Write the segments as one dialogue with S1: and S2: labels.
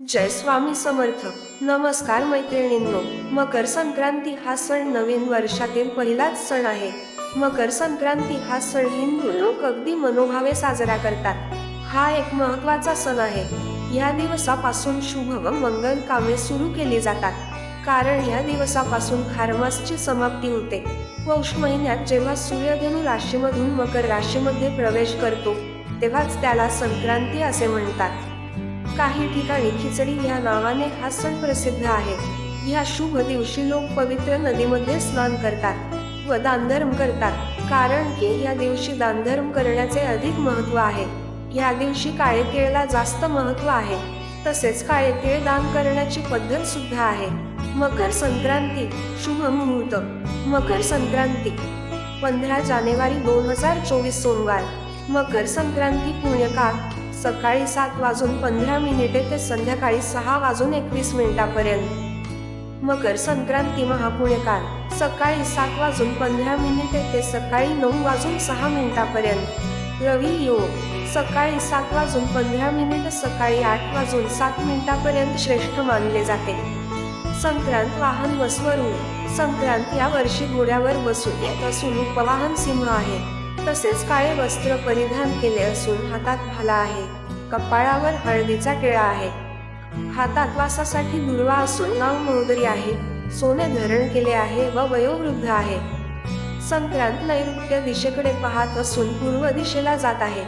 S1: जय स्वामी समर्थ. नमस्कार मैत्रिणींनो. मकर संक्रांती हा सण नवीन वर्षातील पहिलाच सण आहे. मकर संक्रांती हा सण हिंदू लोक अगदी मनोभावे साजरा करतात. हा एक महत्त्वाचा सण आहे. या दिवसापासून शुभ व मंगल कामे सुरू केली जातात. कारण या दिवसापासून खारमासची समाप्ती होते. पौष महिन्यात जेव्हा सूर्यधनु राशीमधून मकर राशीमध्ये प्रवेश करतो तेव्हाच त्याला संक्रांती असे म्हणतात. काही ठिकाणी खिचडी ह्या नावाने हा सण प्रसिद्ध आहे. ह्या शुभ दिवशी लोक पवित्र नदीमध्ये स्नान करतात व दानधर्म करतात. कारण की या दिवशी दानधर्म करण्याचे अधिक महत्त्व आहे. या दिवशी काळे तिळला जास्त महत्त्व आहे. तसेच काळे तिळ दान करण्याची पद्धत सुद्धा आहे. मकर संक्रांती शुभ मुहूर्त मकर संक्रांती पंधरा जानेवारी दोन हजार चोवीस सोमवार मकर संक्रांती पुण्यकाळ सकाळी सात वाजून पंधरा मिनिटे ते संध्याकाळी सहा वाजून एकवीस मिनिटापर्यंत. मकर संक्रांती महापुणेकार सकाळी सात वाजून पंधरा मिनिटे ते सकाळी नऊ वाजून सहा मिनिटापर्यंत. रवी योग. सकाळी सात वाजून पंधरा मिनिट सकाळी आठ वाजून सात मिनिटापर्यंत श्रेष्ठ मानले जाते. संक्रांत वाहन वसवरू संक्रांत या वर्षी घोड्यावर बसून येत असून उपवाहन सिंह आहे. तसेच काळे वस्त्र परिधान केले असून हातात भाला आहे. कपाळावर हळदीचा टिळा आहे. हातात वासासाठी दुर्वा असून नाव मोहदरी आहे. सोने धरण केले आहे व वयोवृद्ध आहे. संक्रांत नैऋत्य दिशेकडे पाहत असून पूर्व दिशेला जात आहे.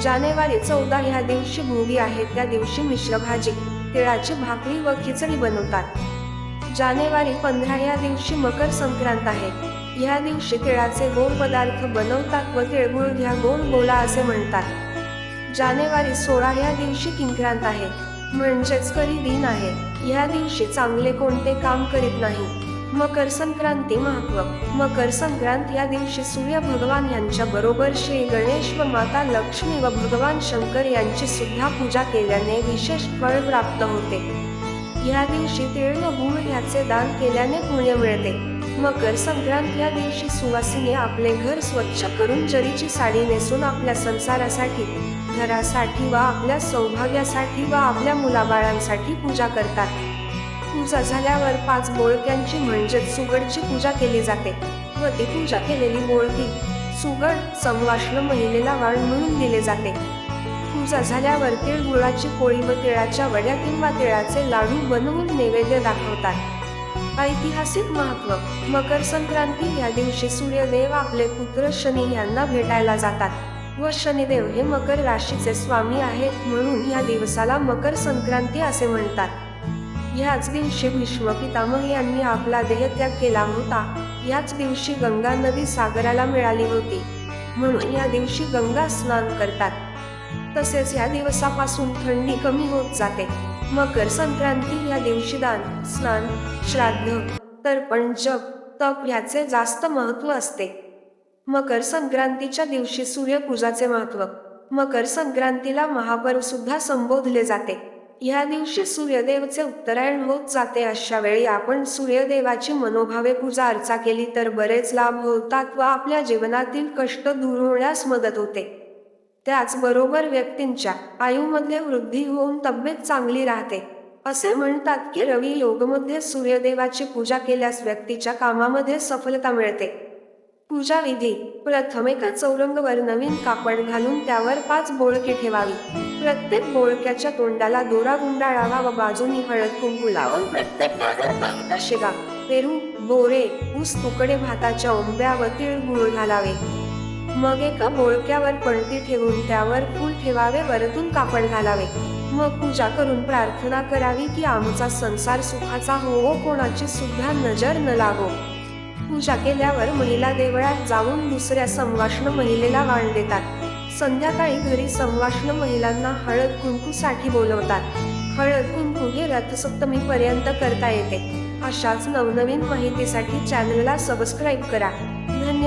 S1: जानेवारी चौदा ह्या दिवशी भोगी आहे. त्या दिवशी मिश्र भाजी तिळाची भाकरी व खिचडी बनवतात. जानेवारी पंधरा या दिवशी मकर संक्रांत आहे. ह्या दिवशी तिळाचे गोड पदार्थ बनवतात व तिळगुळ घ्या गोड बोला असे म्हणतात. जानेवारी सोळा ह्या दिवशी किंक्रांत आहे. म्हणजेच करी दिन आहे. ह्या दिवशी चांगले कोणते काम करीत नाही. मकर संक्रांती महत्त्व. मकर संक्रांत या दिवशी सूर्य भगवान यांच्या बरोबर श्री गणेश व माता लक्ष्मी व भगवान शंकर यांची सुद्धा पूजा केल्याने विशेष फळ प्राप्त होते. या दिवशी तीळ व गुळ ह्याचे दान केल्याने पुण्य मिळते. मकर संक्रांत या दिवशी सुवासिनी आपले घर स्वच्छ करून जरीची साडी नेसून आपल्या संसारासाठी घरासाठी व आपल्या सौभाग्यासाठी व आपल्या मुलाबाळांसाठी पूजा करतात. पूजा झाल्यावर पाच बोळक्यांची म्हणजेच सुगडची पूजा केली जाते व ती पूजा केलेली बोळकी सुगड संवाष्ण महिलेला वाण म्हणून दिले जाते. पूजा झाल्यावर तिळ गुळाची पोळी व तिळाच्या वड्या किंवा तिळाचे लाडू बनवून नैवेद्य दाखवतात. ऐतिहासिक महत्त्व मकर संक्रांती या दिवशी सूर्यदेव आपले पुत्र शनी यांना भेटायला जातात. व शनिदेव हे मकर राशीचे स्वामी आहेत म्हणून या दिवसाला मकर संक्रांती असे म्हणतात. याच दिवशी भीष्म पितामह यांनी आपला देहत्याग केला होता. याच दिवशी गंगा नदी सागराला मिळाली होती. म्हणून या दिवशी गंगा स्नान करतात. तसेच या दिवसापासून थंडी कमी होत जाते. मकर संक्रांती या दिवशी दान स्नान श्राद्ध तर्पण जप तप याचे जास्त महत्त्व असते. मकर संक्रांतीच्या दिवशी सूर्यपूजाचे महत्त्व मकर संक्रांतीला महापर्व सुद्धा संबोधले जाते. या दिवशी सूर्यदेवचे उत्तरायण होत जाते. अशा वेळी आपण सूर्यदेवाची मनोभावे पूजा अर्चा केली तर बरेच लाभ होतात व आपल्या जीवनातील कष्ट दूर होण्यास मदत होते. त्याचबरोबर व्यक्तींच्या आयुमध्ये वृद्धी होऊन तब्येत चांगली राहते. असे म्हणतात की रवी योगमध्ये सूर्यदेवाची पूजा केल्यास व्यक्तीच्या कामामध्ये सफलता मिळते. पूजा विधी. प्रथम एका चौरंगवर नवीन कापड घालून त्यावर पाच बोळके ठेवावी. प्रत्येक बोळक्याच्या तोंडाला दोरा गुंडाळावा व बाजूनी हळद कुंकू लावून प्रत्येक शेगा पेरू बोरे ऊस तुकडे भाताच्या ओंब्या व तिळगुळ घालावे. मग एका बोळक्यावर पणती ठेवून त्यावर फूल ठेवावे वरतून कापड घालावे. मग पूजा करून प्रार्थना करावी की आमचा संसार सुखाचा होवो कोणाची सुद्धा नजर न लागो. पूजा केल्यावर महिला देवळात जाऊन दुसऱ्या संवाष्ण महिलेला वाण देतात. संध्याकाळी घरी संवाष्ण महिलांना हळद कुंकूसाठी बोलवतात. हळद कुंकू हे रथसप्तमी पर्यंत करता येते. अशाच नवनवीन माहितीसाठी चॅनलला सबस्क्राईब करा. धन्यवाद.